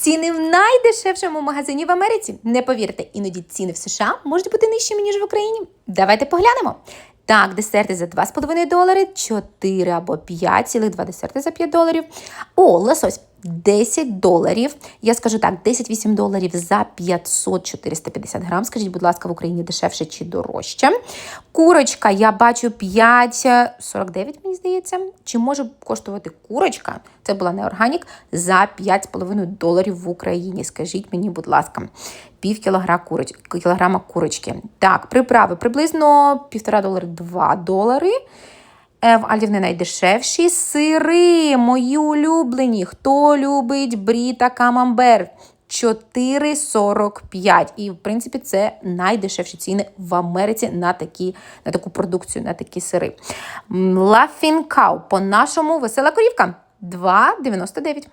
Ціни в найдешевшому магазині в Америці. Не повірте, іноді ціни в США можуть бути нижчими, ніж в Україні. Давайте поглянемо. Так, десерти за 2,5 долари, 4 або 5, цілих 2 десерти за 5 доларів. О, лосось 10 доларів. Я скажу так, 10-8 доларів за 500-450 грам. Скажіть, будь ласка, в Україні дешевше чи дорожче? Курочка, я бачу 5,49, мені здається. Чи може коштувати курочка? Це була не органік за 5,5 доларів в Україні. Скажіть мені, будь ласка, пів кілограма, курочки. Так, приправи приблизно півтора долари, 2 долари. Е, В Альдів найдешевші сири, мої улюблені. Хто любить брі та камамбер? 4,45. І, в принципі, це найдешевші ціни в Америці на, такі, на таку продукцію, на такі сири. Лафінкау. По-нашому весела корівка 2,99.